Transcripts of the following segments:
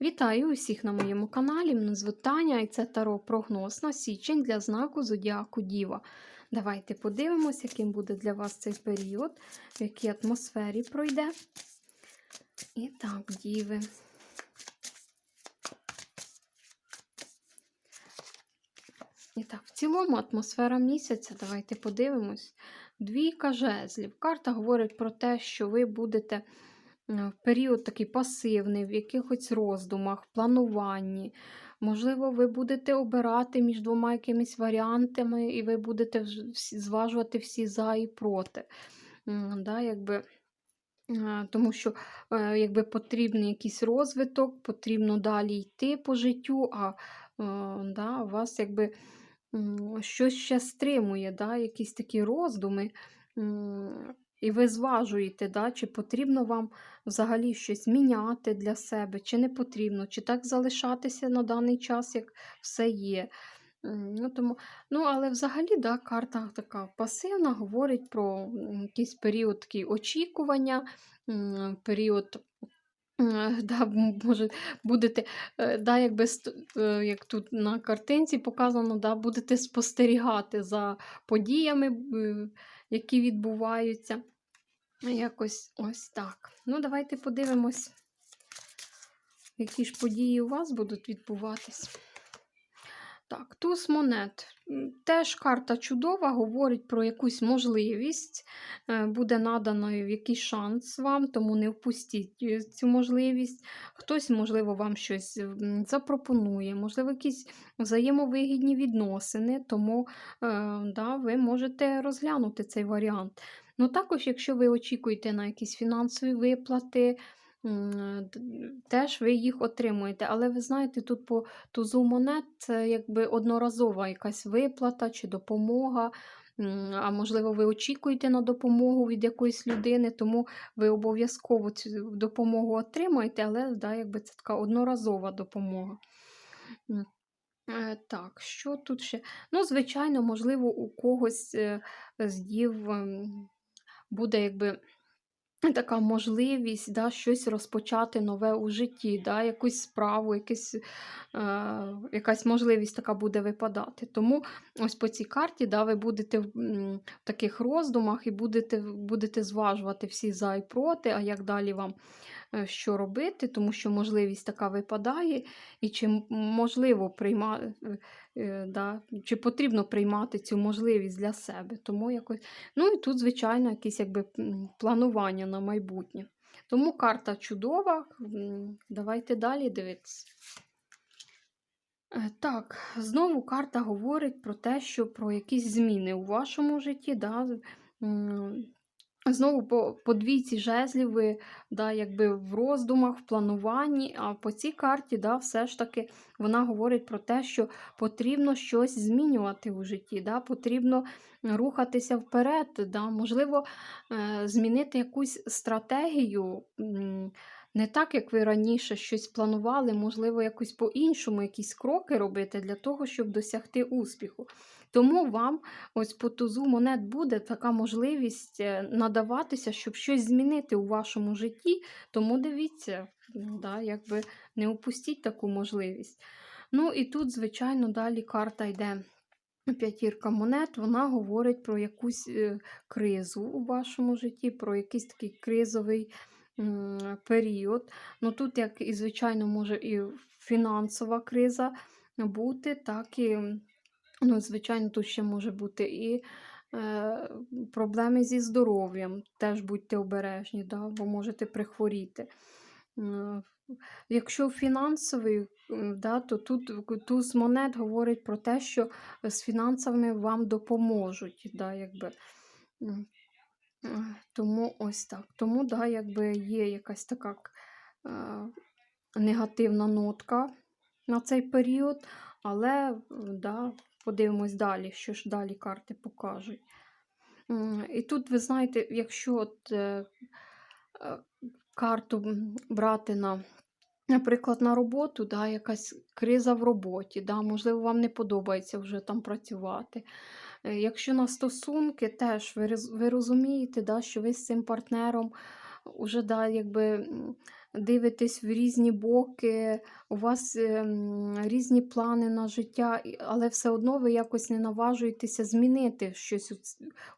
Вітаю усіх на моєму каналі. Мене звуть Таня і це Таро прогноз на січень для знаку Зодіаку Діва. Давайте подивимось, яким буде для вас цей період, в якій атмосфері пройде. І так, діви. І так, в цілому атмосфера місяця, давайте подивимось. Двійка жезлів. Карта говорить про те, що ви будете в період такий пасивний, в якихось роздумах, плануванні. Можливо, ви будете обирати між двома якимись варіантами, і ви будете зважувати всі за і проти. Да, якби, тому що е, якби потрібний якийсь розвиток, потрібно далі йти по життю, а е, да, вас якби щось ще стримує, да, якісь такі роздуми. І ви зважуєте, да, чи потрібно вам взагалі щось міняти для себе, чи не потрібно, чи так залишатися на даний час, як все є. Ну, тому, ну, але взагалі да, карта така пасивна, говорить про якийсь період такий очікування, період. Е, Да, може, будете, е, да, якби, е, як тут на картинці показано, да, будете спостерігати за подіями, які відбуваються. Якось ось так. Ну, давайте подивимось, які ж події у вас будуть відбуватись. Так, туз монет. Теж карта чудова, говорить про якусь можливість, е, буде наданою якийсь шанс вам, тому не впустіть е, цю можливість. Хтось, можливо, вам щось запропонує, можливо, якісь взаємовигідні відносини, тому е, да, ви можете розглянути цей варіант. Ну, також, якщо ви очікуєте на якісь фінансові виплати, теж ви їх отримуєте. Але ви знаєте, тут по тузу монет якби одноразова якась виплата чи допомога. А можливо, ви очікуєте на допомогу від якоїсь людини, тому ви обов'язково цю допомогу отримаєте, але да, якби це така одноразова допомога. Е, Так, що тут ще? Ну, звичайно, можливо, у когось е, з дів ем, буде якби така можливість да, щось розпочати нове у житті, да, якусь справу, якісь, е, якась можливість така буде випадати. Тому ось по цій карті да, ви будете в в таких роздумах і будете, будете зважувати всі за і проти, а як далі вам що робити, тому що можливість така випадає, і чи можливо прийма, е, е, да, чи потрібно приймати цю можливість для себе. Тому якось Ну і тут, звичайно, якісь якби планування на майбутнє. Тому карта чудова. Давайте далі дивитися. Е, Так, знову карта говорить про те, що про якісь зміни у вашому житті. Да? Знову по, по двійці жезлів ви да, якби в роздумах, в плануванні, а по цій карті да, все ж таки вона говорить про те, що потрібно щось змінювати у житті, да, потрібно рухатися вперед, да, можливо, е, змінити якусь стратегію. Не так, як ви раніше щось планували, можливо, якось по-іншому якісь кроки робити для того, щоб досягти успіху. Тому вам ось по тузу монет буде така можливість е, надаватися, щоб щось змінити у вашому житті. Тому дивіться, м, да, якби не упустіть таку можливість. Ну і тут, звичайно, далі карта йде. П'ятірка монет, вона говорить про якусь е, кризу у вашому житті, про якийсь такий кризовий період. Ну тут, як і, звичайно, може і фінансова криза бути, так і, ну, звичайно, тут ще може бути і е, проблеми зі здоров'ям. Теж будьте обережні, да, бо можете прихворіти. Якщо фінансовий, да, то тут туз монет говорить про те, що з фінансами вам допоможуть. Да, якби. Тому ось так. Тому да, якби є якась така е, негативна нотка на цей період, але да, подивимось далі, що ж далі карти покажуть. І тут, ви знаєте, якщо от, е, е, карту брати на Наприклад, на роботу, да, якась криза в роботі, да, можливо, вам не подобається вже там працювати. Е, Якщо на стосунки, теж ви, ви розумієте, да, що ви з цим партнером вже да, якби, дивитесь в різні боки, у вас ем, різні плани на життя, але все одно ви якось не наважуєтеся змінити щось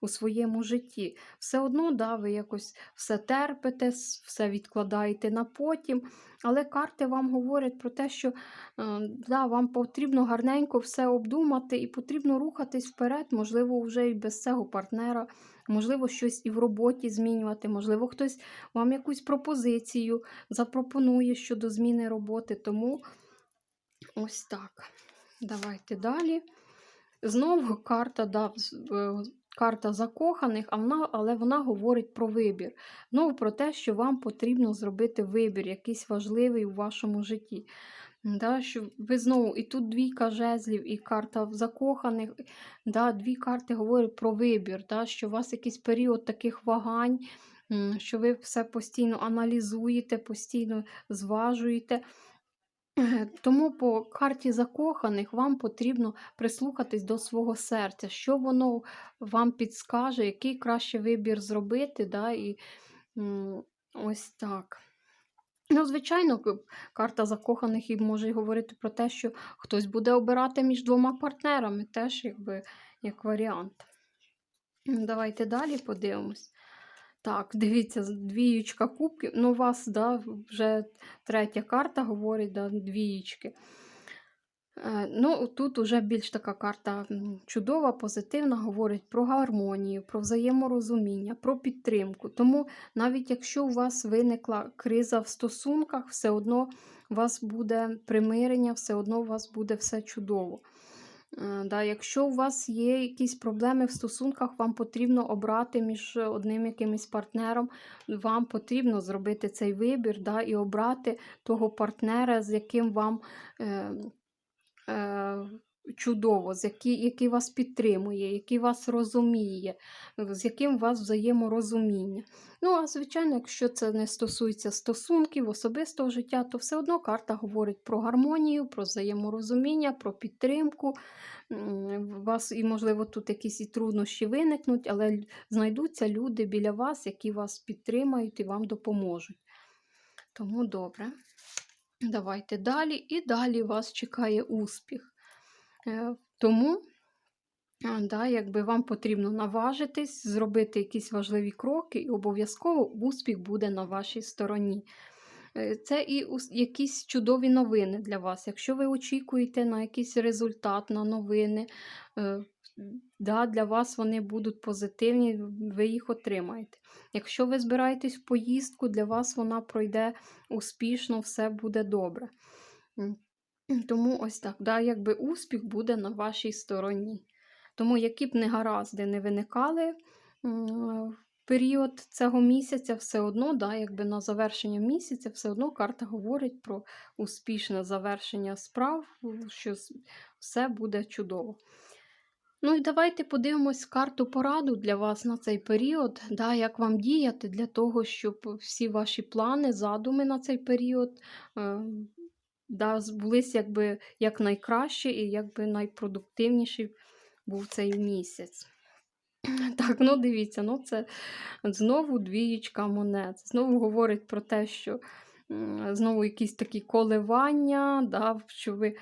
у, своєму житті. Все одно, да, ви якось все терпите, все відкладаєте на потім. Але карти вам говорять про те, що е, да, вам потрібно гарненько все обдумати і потрібно рухатись вперед, можливо, вже і без цього партнера, можливо, щось і в роботі змінювати, можливо, хтось вам якусь пропозицію запропонує щодо зміни роботи. Тому ось так. Давайте далі. Знову карта, да, е, карта закоханих, але вона говорить про вибір. Знову про те, що вам потрібно зробити вибір, якийсь важливий у вашому житті. Да, що ви знову, і тут двійка жезлів, і карта закоханих. Да, дві карти говорять про вибір, да, що у вас якийсь період таких вагань, що ви все постійно аналізуєте, постійно зважуєте. Тому по карті закоханих вам потрібно прислухатись до свого серця, що воно вам підскаже, який краще вибір зробити. Да, і ось так. Ну, звичайно, карта закоханих і може говорити про те, що хтось буде обирати між двома партнерами, теж якби як варіант. Давайте далі подивимось. Так, дивіться, двієчка кубків. Ну, у вас да, вже третя карта говорить, да, двієчки. Е, Ну, тут уже більш така карта чудова, позитивна, говорить про гармонію, про взаєморозуміння, про підтримку. Тому навіть якщо у вас виникла криза в стосунках, все одно у вас буде примирення, все одно у вас буде все чудово. Е, Да, якщо у вас є якісь проблеми в стосунках, вам потрібно обрати між одним якимось партнером, вам потрібно зробити цей вибір да, і обрати того партнера, з яким вам е, е, чудово, з який, який вас підтримує, який вас розуміє, з яким у вас взаєморозуміння. Ну, а звичайно, якщо це не стосується стосунків, особистого життя, то все одно карта говорить про гармонію, про взаєморозуміння, про підтримку. У вас, і, можливо, тут якісь і труднощі виникнуть, але знайдуться люди біля вас, які вас підтримають і вам допоможуть. Тому добре. Давайте далі. І далі вас чекає успіх. Е, Тому да, якби вам потрібно наважитись, зробити якісь важливі кроки, і обов'язково успіх буде на вашій стороні. Е, Це і якісь чудові новини для вас. Якщо ви очікуєте на якийсь результат, на новини, е, да, для вас вони будуть позитивні, ви їх отримаєте. Якщо ви збираєтесь в поїздку, для вас вона пройде успішно, все буде добре. Тому ось так, да, якби успіх буде на вашій стороні. Тому, які б негаразди не виникали в період цього місяця, все одно, да, якби на завершення місяця, все одно карта говорить про успішне завершення справ, що все буде чудово. Ну і давайте подивимось карту пораду для вас на цей період, да, як вам діяти для того, щоб всі ваші плани, задуми на цей період е, да, збулись якби якнайкраще і якби найпродуктивніший був цей місяць. Так, ну дивіться, ну це знову двієчка монет. Знову говорить про те, що знову якісь такі коливання, да, що ви.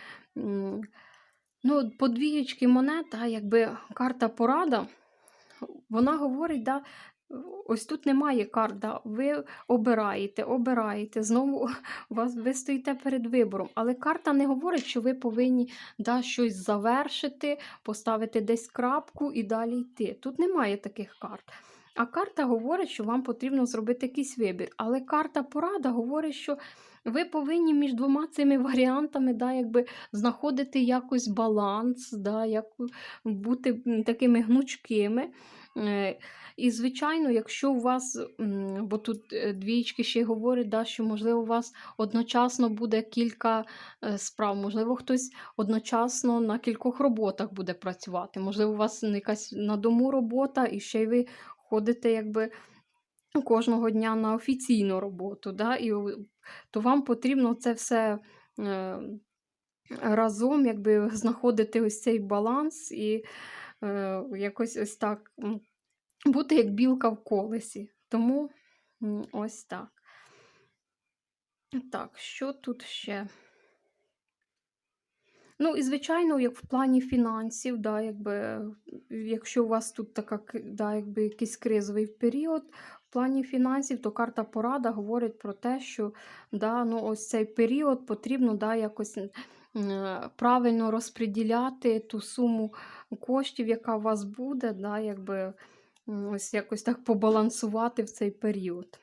Ну, по двієчки монет, да, якби карта порада, вона говорить, да, ось тут немає карт, ви обираєте, обираєте, знову вас, ви стоїте перед вибором. Але карта не говорить, що ви повинні да, щось завершити, поставити десь крапку і далі йти. Тут немає таких карт. А карта говорить, що вам потрібно зробити якийсь вибір. Але карта порада говорить, що ви повинні між двома цими варіантами да, якби знаходити якось баланс, да, як бути такими гнучкими. Е, І, звичайно, якщо у вас, бо тут е, двічки ще й говорять, да, що, можливо, у вас одночасно буде кілька е, справ, можливо, хтось одночасно на кількох роботах буде працювати, можливо, у вас якась на дому робота, і ще й ви ходите якби кожного дня на офіційну роботу, да, і то вам потрібно це все е, разом якби знаходити ось цей баланс і е, якось ось так бути як білка в колесі. Тому ось так. Так, що тут ще? Ну, і звичайно, як в плані фінансів, да, якби, якщо у вас тут така, да, якби якийсь кризовий період, в плані фінансів, то карта порада говорить про те, що да, ну, ось цей період потрібно да, якось е, правильно розподіляти ту суму коштів, яка у вас буде, да, якби, ось якось так побалансувати в цей період.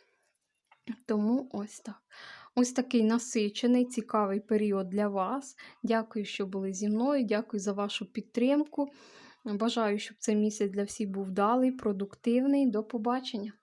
Тому ось так. Ось такий насичений, цікавий період для вас. Дякую, що були зі мною. Дякую за вашу підтримку. Бажаю, щоб цей місяць для всіх був вдалий, продуктивний. До побачення!